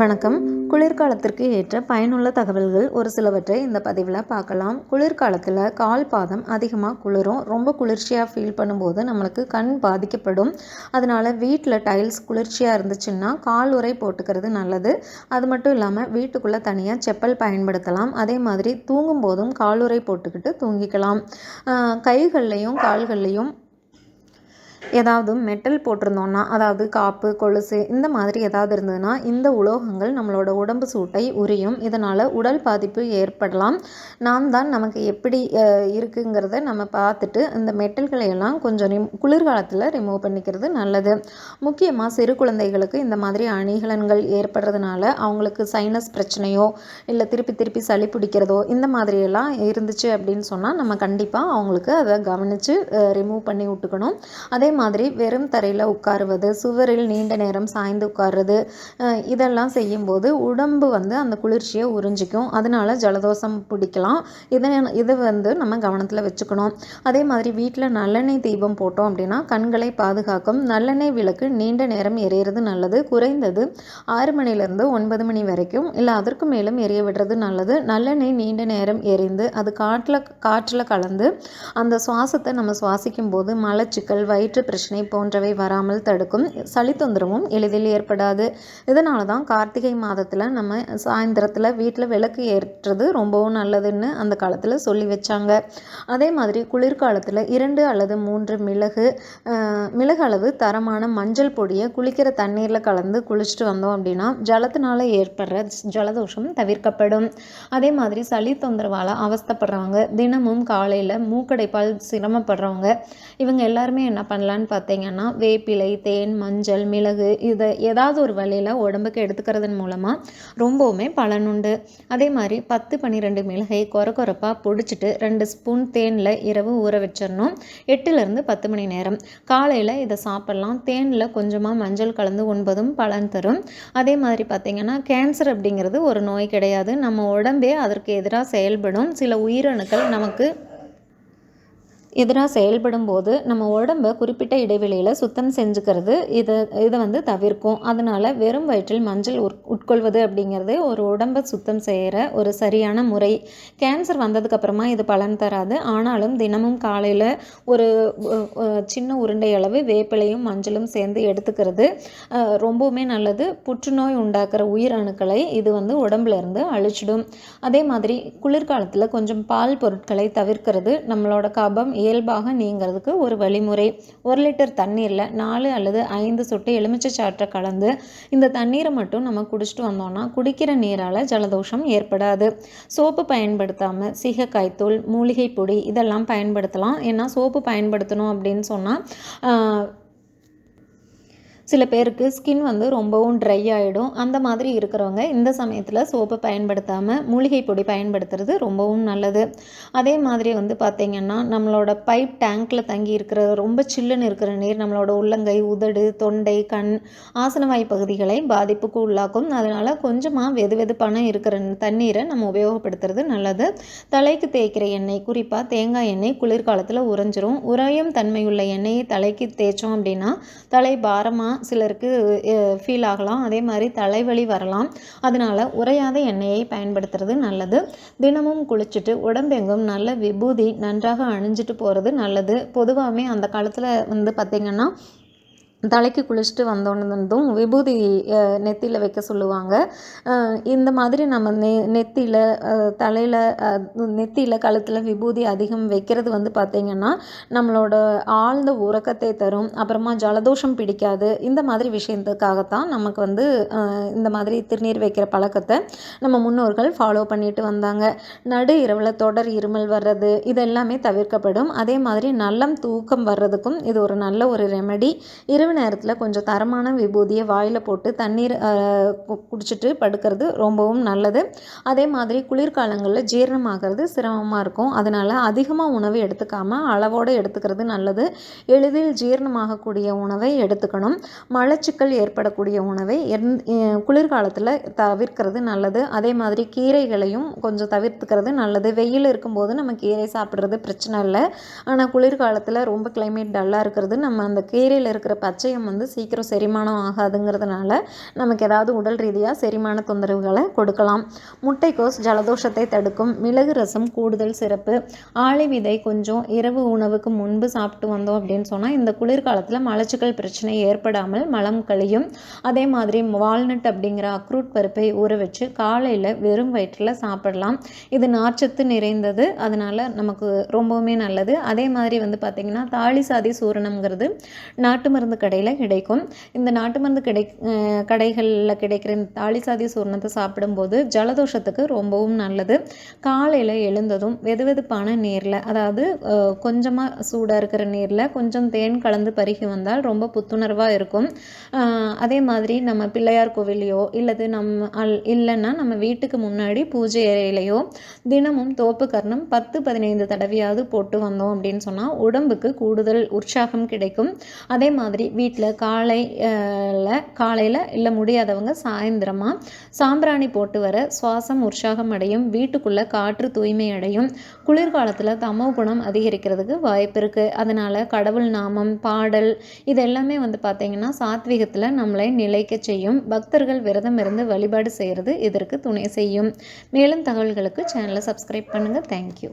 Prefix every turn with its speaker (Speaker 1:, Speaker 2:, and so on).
Speaker 1: வணக்கம். குளிர்காலத்திற்கு ஏற்ற பயனுள்ள தகவல்கள் ஒரு சிலவற்றை இந்த பதிவில் பார்க்கலாம். குளிர்காலத்தில் கால் பாதம் அதிகமாக குளிரும். ரொம்ப குளிர்ச்சியாக ஃபீல் பண்ணும்போது நம்மளுக்கு கண் பாதிக்கப்படும். அதனால் வீட்டில் டைல்ஸ் குளிர்ச்சியாக இருந்துச்சுன்னா கால் உறை போட்டுக்கிறது நல்லது. அது மட்டும் இல்லாமல் வீட்டுக்குள்ளே தனியாக செப்பல் பயன்படுத்தலாம். அதே மாதிரி தூங்கும் போதும் காலுறை போட்டுக்கிட்டு தூங்கிக்கலாம். கைகள்லையும் கால்கள்லையும் ஏதாவது மெட்டல் போட்டிருந்தோன்னா அதாவது காப்பு கொலுசு இந்த மாதிரி ஏதாவது இருந்ததுன்னா இந்த உலோகங்கள் நம்மளோட உடம்பு சூட்டை உரியும். இதனால் உடல் பாதிப்பு ஏற்படலாம். நாம் தான் நமக்கு எப்படி இருக்குங்கிறத நம்ம பார்த்துட்டு இந்த மெட்டல்களை எல்லாம் கொஞ்சம் ரிம் குளிர்காலத்தில் ரிமூவ் பண்ணிக்கிறது நல்லது. முக்கியமாக சிறு குழந்தைகளுக்கு இந்த மாதிரி அணிகலன்கள் ஏற்படுறதுனால அவங்களுக்கு சைனஸ் பிரச்சனையோ இல்லை திருப்பி திருப்பி சளி பிடிக்கிறதோ இந்த மாதிரியெல்லாம் இருந்துச்சு அப்படின்னு சொன்னால் நம்ம கண்டிப்பாக அவங்களுக்கு அதை கவனித்து ரிமூவ் பண்ணி விட்டுக்கணும். அதே மாதிரி வெறும் தரையில் உட்காருவது சுவரில் நீண்ட நேரம் சாய்ந்து உட்காருறது இதெல்லாம் செய்யும்போது உடம்பு வந்து அந்த குளிர்ச்சியை உறிஞ்சிக்கும். அதனால ஜலதோஷம் பிடிக்கலாம். இதை இதை வந்து நம்ம கவனத்தில் வச்சுக்கணும். அதே மாதிரி வீட்டில் நல்லெண்ணெய் தீபம் போட்டோம் அப்படின்னா கண்களை பாதுகாக்கும். நல்லெண்ணெய் விளக்கு நீண்ட நேரம் எரியறது நல்லது. குறைந்தது ஆறு மணிலேருந்து ஒன்பது மணி வரைக்கும். இல்லை அதற்கு மேலும் எரிய விடுறது நல்லது. நல்லெண்ணெய் நீண்ட நேரம் எரிந்து அது காட்டில் காற்றில் கலந்து அந்த சுவாசத்தை நம்ம சுவாசிக்கும் போது மலச்சிக்கல் வயிற்று பிரச்சனை போன்றவை வராமல் தடுக்கும். சளி தொந்தரவும் எளிதில் ஏற்படாது. இதனால தான் கார்த்திகை மாதத்தில் நம்ம சாயந்தரத்தில் வீட்டில் விளக்கு ஏற்றுறது ரொம்பவும் நல்லதுன்னு அந்த காலத்தில் சொல்லி வச்சாங்க. அதே மாதிரி குளிர்காலத்தில் இரண்டு அல்லது மூன்று மிளகு மிளகு அளவு தரமான மஞ்சள் பொடியை குளிக்கிற தண்ணீரில் கலந்து குளிச்சுட்டு வந்தோம் அப்படின்னா ஜலத்தினால ஏற்படுற ஜலதோஷம் தவிர்க்கப்படும். அதே மாதிரி சளி தொந்தரவால் அவஸ்தப்படுறவங்க தினமும் காலையில் மூக்கடைப்பால் சிரமப்படுறவங்க இவங்க எல்லாருமே என்ன பண்ணலாம்? பண்ணலான்னு பார்த்தீங்கன்னா வேப்பிலை தேன் மஞ்சள் மிளகு இதை ஏதாவது ஒரு வழியில் உடம்புக்கு எடுத்துக்கிறதன் மூலமாக ரொம்பவுமே பலனுண்டு அதே மாதிரி பத்து பன்னிரெண்டு மிளகை கொர கொரப்பாக பிடிச்சிட்டு ரெண்டு ஸ்பூன் தேனில் இரவு ஊற வச்சிடணும். எட்டுலேருந்து பத்து மணி நேரம். காலையில் இதை சாப்பிட்லாம். தேனில் கொஞ்சமாக மஞ்சள் கலந்து உண்பதும் பலன் தரும். அதே மாதிரி பார்த்திங்கன்னா கேன்சர் அப்படிங்கிறது ஒரு நோய் கிடையாது. நம்ம உடம்பே அதற்கு எதிராக செயல்படும். சில உயிரணுக்கள் நமக்கு எதிராக செயல்படும் போது நம்ம உடம்பை குறிப்பிட்ட இடைவெளியில் சுத்தம் செஞ்சுக்கிறது இதை இதை வந்து தவிர்க்கும். அதனால் வெறும் வயிற்றில் மஞ்சள் உட் உட்கொள்வது அப்படிங்கிறது ஒரு உடம்பை சுத்தம் செய்கிற ஒரு சரியான முறை. கேன்சர் வந்ததுக்கப்புறமா இது பலன் தராது. ஆனாலும் தினமும் காலையில் ஒரு சின்ன உருண்டை அளவு வேப்பிலையும் மஞ்சளும் சேர்ந்து எடுத்துக்கிறது ரொம்பவுமே நல்லது. புற்றுநோய் உண்டாக்குற உயிரணுக்களை இது வந்து உடம்புலேருந்து அழிச்சிடும். அதே மாதிரி குளிர்காலத்தில் கொஞ்சம் பால் பொருட்களை தவிர்க்கிறது நம்மளோட கபம் இயல்பாக நீங்கிறதுக்கு ஒரு வழிமுறை. ஒரு லிட்டர் தண்ணீரில் நாலு அல்லது ஐந்து சொட்டு எலுமிச்சை சாற்றை கலந்து இந்த தண்ணீரை மட்டும் நம்ம குடிச்சிட்டு வந்தோம்னா குடிக்கிற நீரால் ஜலதோஷம் ஏற்படாது. சோப்பு பயன்படுத்தாமல் சீகக்காய்த்தூள் மூலிகை பொடி இதெல்லாம் பயன்படுத்தலாம். ஏன்னா சோப்பு பயன்படுத்தணும் அப்படின்னு சொன்னால் சில பேருக்கு ஸ்கின் வந்து ரொம்பவும் ட்ரை ஆகிடும் அந்த மாதிரி இருக்கிறவங்க இந்த சமயத்தில் சோப்பை பயன்படுத்தாமல் மூலிகை பொடி பயன்படுத்துறது ரொம்பவும் நல்லது. அதே மாதிரி வந்து பார்த்திங்கன்னா நம்மளோட பைப் டேங்க்கில் தங்கி இருக்கிற ரொம்ப சில்லுன்னு இருக்கிற நீர் நம்மளோட உள்ளங்கை உதடு தொண்டை கண் ஆசனவாய் பகுதிகளை பாதிப்புக்கு உள்ளாக்கும். அதனால் கொஞ்சமாக வெது வெதுப்பான இருக்கிற தண்ணீரை நம்ம உபயோகப்படுத்துறது நல்லது. தலைக்கு தேய்க்கிற எண்ணெய் குறிப்பாக தேங்காய் எண்ணெய் குளிர்காலத்தில் உறைஞ்சிரும். உறையும் தன்மையுள்ள எண்ணெயை தலைக்கு தேய்ச்சோம் அப்படின்னா தலை பாரமாக சிலருக்கு ஃபீல் ஆகலாம். அதே மாதிரி தலைவலி வரலாம். அதனால் உரையாத எண்ணெயை பயன்படுத்துறது நல்லது. தினமும் குளிச்சுட்டு உடம்பெங்கும் நல்ல விபூதி நன்றாக அணிஞ்சிட்டு போகிறது நல்லது. பொதுவாகவே அந்த காலத்தில் வந்து பார்த்திங்கன்னா தலைக்கு குளிச்சுட்டு வந்தோன்னதும் விபூதி நெத்தியில் வைக்க சொல்லுவாங்க. இந்த மாதிரி நம்ம நெ நெத்தியில் தலையில் நெத்தியில் கழுத்தில் விபூதி அதிகம் வைக்கிறது வந்து பார்த்திங்கன்னா நம்மளோட ஆழ்ந்த உறக்கத்தை தரும். அப்புறமா ஜலதோஷம் பிடிக்காது. இந்த மாதிரி விஷயத்துக்காகத்தான் நமக்கு வந்து இந்த மாதிரி திருநீர் வைக்கிற பழக்கத்தை நம்ம முன்னோர்கள் ஃபாலோ பண்ணிட்டு வந்தாங்க. நடு இரவில் தொடர் இருமல் வர்றது இதெல்லாமே தவிர்க்கப்படும். அதே மாதிரி நல்லம் தூக்கம் வர்றதுக்கும் இது ஒரு நல்ல ஒரு ரெமெடி இரவு நேரத்தில் கொஞ்சம் தரமான விபூதியை வாயில் போட்டு தண்ணீர் குடிச்சிட்டு படுக்கிறது ரொம்பவும் நல்லது. அதே மாதிரி குளிர்காலங்களில் ஜீரணமாகிறது சிரமமாக இருக்கும். அதனால் அதிகமாக உணவு எடுத்துக்காமல் அளவோடு எடுத்துக்கிறது நல்லது. எளிதில் ஜீரணமாகக்கூடிய உணவை எடுத்துக்கணும். மலச்சிக்கல் ஏற்படக்கூடிய உணவை எந்- குளிர்காலத்தில் தவிர்க்கிறது நல்லது. அதே மாதிரி கீரைகளையும் கொஞ்சம் தவிர்த்துக்கிறது நல்லது. வெயில் இருக்கும்போது நம்ம கீரை சாப்பிட்றது பிரச்சனை இல்லை. ஆனால் குளிர்காலத்தில் ரொம்ப கிளைமேட் டல்லாக இருக்கிறது. நம்ம அந்த கீரையில் இருக்கிற பச்சை பச்சையம் வந்து சீக்கிரம் செரிமானம் ஆகாதுங்கிறதுனால நமக்கு ஏதாவது உடல் ரீதியாக செரிமான தொந்தரவுகளை கொடுக்கலாம். முட்டைக்கோஸ் ஜலதோஷத்தை தடுக்கும். மிளகு ரசம் கூடுதல் சிறப்பு. ஆளி விதை கொஞ்சம் இரவு உணவுக்கு முன்பு சாப்பிட்டு வந்தோம் அப்படின்னு சொன்னால் இந்த குளிர்காலத்தில் மலச்சிக்கல் பிரச்சனை ஏற்படாமல் மலம் கழியும். அதே மாதிரி வால்நட் அப்படிங்கிற அக்ரூட் பருப்பை ஊற வச்சு காலையில் வெறும் வயிற்றில் சாப்பிடலாம். இது நார்ச்சத்து நிறைந்தது. அதனால் நமக்கு ரொம்பவுமே நல்லது. அதே மாதிரி வந்து பார்த்திங்கன்னா தாலி சாதி சூரணம்ங்கிறது நாட்டு மருந்து கடையில் கிடைக்கும். இந்த நாட்டு மருந்து கிடை கடைகளில் கிடைக்கிற இந்த தாலி சாதி சாப்பிடும்போது ஜலதோஷத்துக்கு ரொம்பவும் நல்லது. காலையில் எழுந்ததும் வெது வெதுப்பான நீரில் அதாவது கொஞ்சமாக சூடாக இருக்கிற நீரில் கொஞ்சம் தேன் கலந்து பருகி வந்தால் ரொம்ப புத்துணர்வாக இருக்கும். அதே மாதிரி நம்ம பிள்ளையார் கோவிலையோ இல்லது நம்ம அல் இல்லைன்னா நம்ம வீட்டுக்கு முன்னாடி பூஜை அறையிலையோ தினமும் தோப்பு கர்ணம் பத்து பதினைந்து தடவையாவது போட்டு வந்தோம் அப்படின்னு சொன்னால் உடம்புக்கு கூடுதல் உற்சாகம் கிடைக்கும். அதே மாதிரி வீட்டில் காலை காலையில் இல்லை முடியாதவங்க சாயந்தரமாக சாம்பிராணி போட்டு வர சுவாசம் உற்சாகம் அடையும் வீட்டுக்குள்ளே காற்று தூய்மை அடையும். குளிர்காலத்தில் தமோ குணம் அதிகரிக்கிறதுக்கு வாய்ப்பு இருக்குது அதனால் கடவுள் நாமம் பாடல் இது எல்லாமே வந்து பார்த்திங்கன்னா சாத்விகத்தில் நம்மளை நிலைக்க செய்யும். பக்தர்கள் விரதம் இருந்து வழிபாடு செய்கிறது இதற்கு துணை செய்யும். மேலும் தகவல்களுக்கு சேனலை சப்ஸ்கிரைப் பண்ணுங்கள் தேங்க்யூ